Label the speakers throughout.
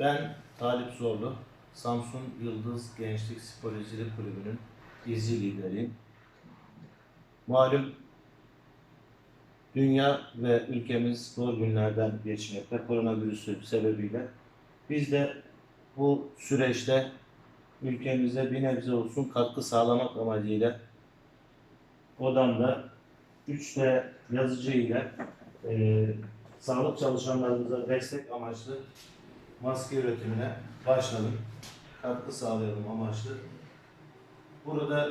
Speaker 1: Ben Talip Zorlu, Samsun Yıldız Gençlik Sporcuculuk Kulübü'nün izi lideriyim. Malum dünya ve ülkemiz zor günlerden geçmekte koronavirüsü sebebiyle. Biz de bu süreçte ülkemize bir nebze olsun katkı sağlamak amacıyla odamda 3D yazıcı ile e, sağlık çalışanlarımıza destek amaçlı maske üretimine başladım. Katkı sağlayalım amaçlı. Burada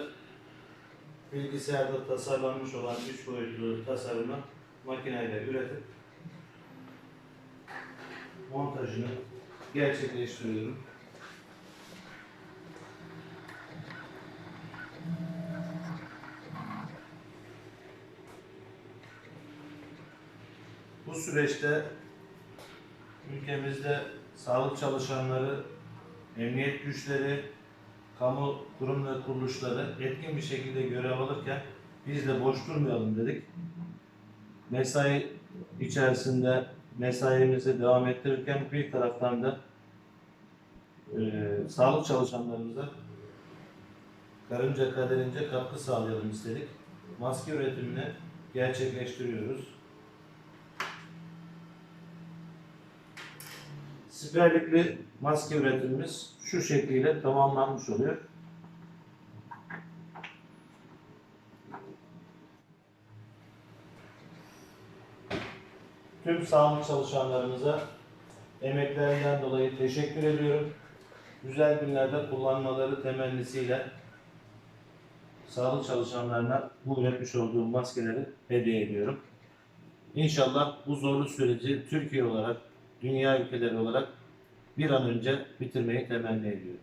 Speaker 1: bilgisayarda tasarlanmış olan üç boyutlu tasarımı makineyle üretip montajını gerçekleştiriyorum. Bu süreçte ülkemizde sağlık çalışanları, emniyet güçleri, kamu kurum ve kuruluşları etkin bir şekilde görev alırken biz de boş durmayalım dedik. Mesai içerisinde mesaimizi devam ettirirken bir taraftan da e, sağlık çalışanlarımıza karınca kaderince katkı sağlayalım istedik. Maske üretimini gerçekleştiriyoruz. Siperlikli maske üretimimiz şu şekliyle tamamlanmış oluyor. Tüm sağlık çalışanlarımıza emeklerinden dolayı teşekkür ediyorum. Güzel günlerde kullanmaları temennisiyle sağlık çalışanlarına bu üretmiş olduğum maskeleri hediye ediyorum. İnşallah bu zorlu süreci Türkiye olarak, dünya ülkeleri olarak bir an önce bitirmeyi temenni ediyorum.